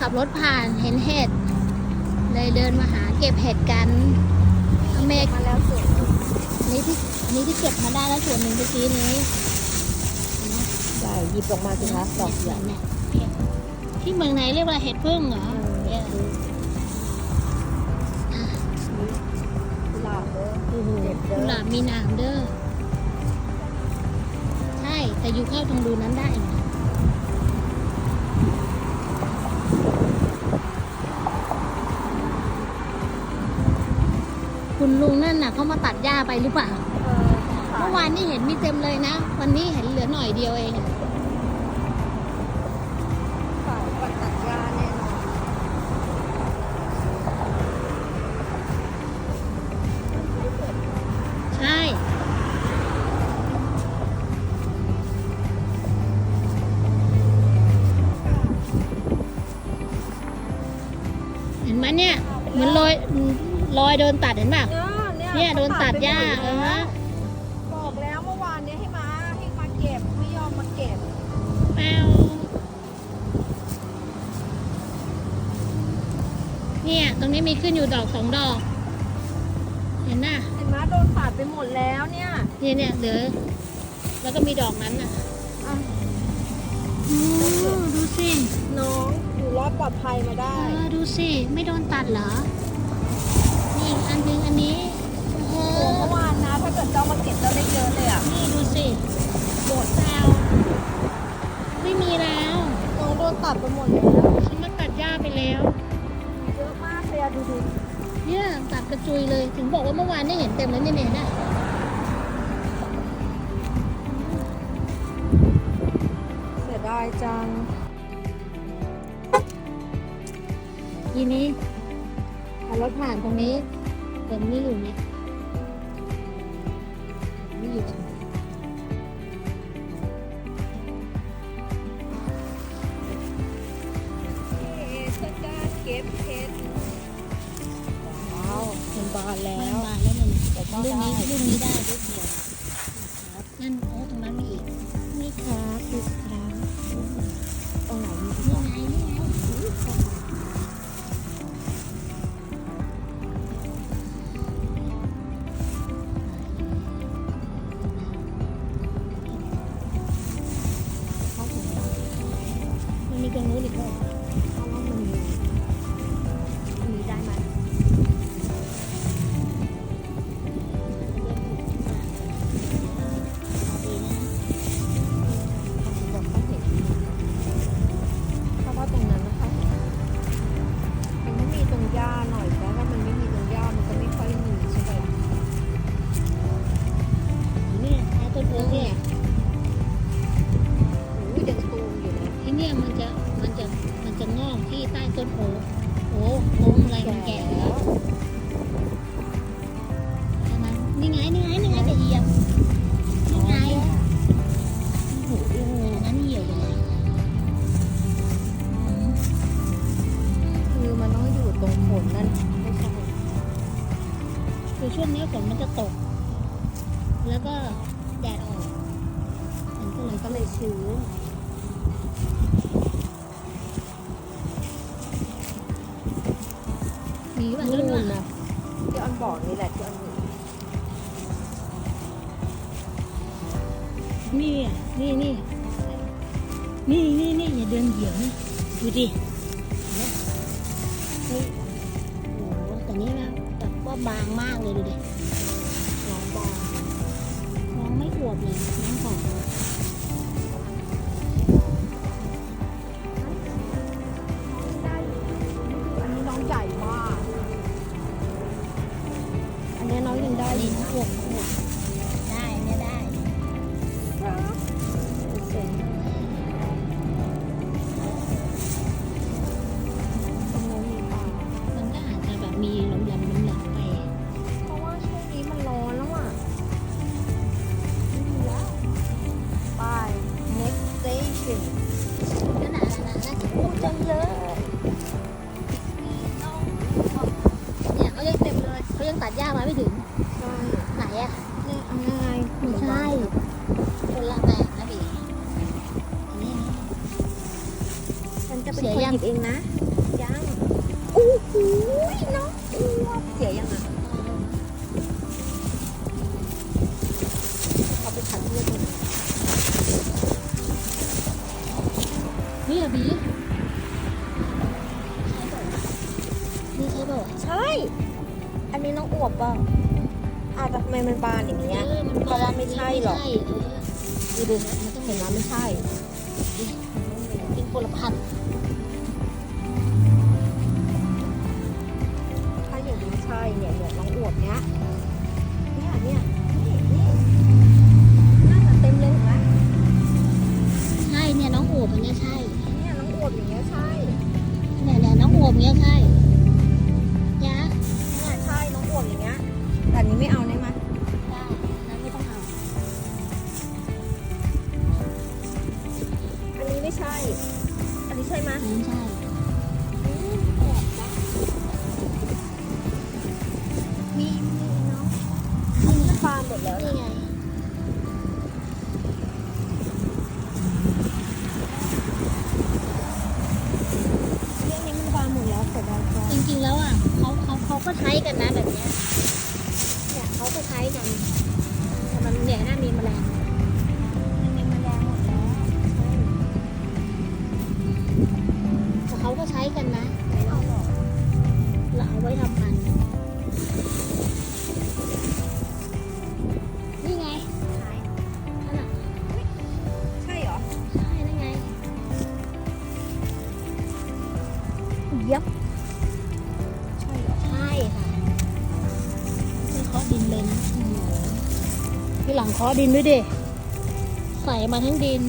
ขับรถผ่านเห็นเห็ด เลยเดินมาหาเก็บเห็ดกันอเมกมาแล้วสวยนี่ที่อันนี้ที่เก็บมาได้แล้วส่วนหนึ่งเมื่อกี้นี้ใหญ่หยิบออกมาสิคะดอกใหญ่เนี่ยเห็ดที่เมืองไหนเรียกว่าเห็ดพึ่งเหรอเนี่ยอะกุหลาบเด้อโอ้โหเห็ดเด้อกุหลาบมีหนามเด้อ ใช่ แต่อยู่เข้าตรงรูนั้นได้ เขามาตัดหญ้าไปหรือเปล่าเมื่อวานนี่เห็นมีเต็มเลยนะ วันนี้เห็นเหลือหน่อยเดียวเองใช่เห็นไหมเนี่ยเหมือนรอยรอยโดนตัดเห็นป่ะ เนี่ยเนี่ยโดนตัดหญ้าเออบอกแล้วเมื่อวานเนี้ให้มาให้มาเก็บไม่ยอมมาเก็บแมวเนี่ยตรงนี้มีขึ้นอยู่ดอกสองดอก เห็นน่ะเห็นไหมโดนตัดไปหมดแล้วเนี่ยเนี่ยเนี่ยเหลือแล้วก็มีดอกนั้นน่ะอะอืมดูสิน้องอยู่รอดปลอดภัยมาได้ เออดูสิ ไม่โดนตัดเหรอ นี่อีกอันหนึงอันนี้ โอ้โหโอ้เมื่อวานนะ ถ้าเกิดเจ้ามาเก็บเจ้าได้เยอะเลยอะนี่ดูสิหมดแล้วไม่มีแล้วน้องโดนตัดไปหมดแล้วฉันมาตัดหญ้าไปแล้ว เยอะมากเลยอะดูดิเนี่ยตัดกระจุยเลย ถึงบอกว่าเมื่อวานนี่เห็นเต็มเลยเนี่ยเนี่ยนะเสียดายจังทีนี้เอารถผ่านตรงนี้เต็มนี่อยู่เนี่ย นี่อยู่ตรงนี้เทศกาลเก็บเพชรว้าวมันบานแล้วมันบานแล้วมันี่ยแต่ก็ลูกได้นี้ลูกนี้ได้ด้วยเดียว คือช่วงนี้ฝนมันจะตก แล้วก็แดดออกมันก็เลมัยนก็เลยชื้นมีแบบนู่นั้นนว่ะนะที่อันบอกนี่แหละที่อันมีนี่อะนี่นี่นี่นี่นี่อย่าเดินเหยียบนะดูดิเห็น ก็บางมากเลยดูดิน้องบางน้องไม่อวบเลยน้องผอมได้อันนี้น้องใหญ่มาก อันนี้น้องยังได้อันอนี้ยู่น้องอวบ ยังตัดหญ้ามาไม่ถึง ไหนอะยังไงไม่ใช่คนละแบบนะพี่ฉันจะเป็นคนหยิบเองนะ ยังโอ้โหน้องอวเสียยังอะเอาไปขัดเลือดนี่เหรอบีใช่ใช่ อันนี้น้องอวบเปล่าอ้าวแต่ทำไมมันบานอย่างเงี้ยเออมันเพราะว่าไม่ใช่หรอกไม่ใช่เออดูดูมันต้องเห็เห็นนแล้แล้ววไม่ใช่เป็นคนละพันธุ์ถ้าอย่างนี้ใช่เนี่ยเนี่ยน้องอวบเนี้ยเนี่ยเนี่ยนี่นี่น่าจะเต็มเลยเห็นไหมใช่เนี่ยน้องโอบอันเนี้ยใช่เนี่ยน้องอวบอย่างเงี้ยใช่เนี่ยเนี่ยน้องโอบเนี้ยใช่ จริงๆแล้วอะเขาเขาเขาก็ใช้กันนะแบบเนี้ยเนี่ยเขาก็ใช้กันแต่มันเนี่ยน่ามีแมลงมันมีแมลงหมดแล้วแต่เขาก็ใช้กันนะเอาหรอเราเอาไว้ทำพันนี่ไงใช่นั่นน่ะใช่หรอใช่นั่นไงย็บ ที่หลังเคาะดินด้วยดิใส่มาทั้งดิน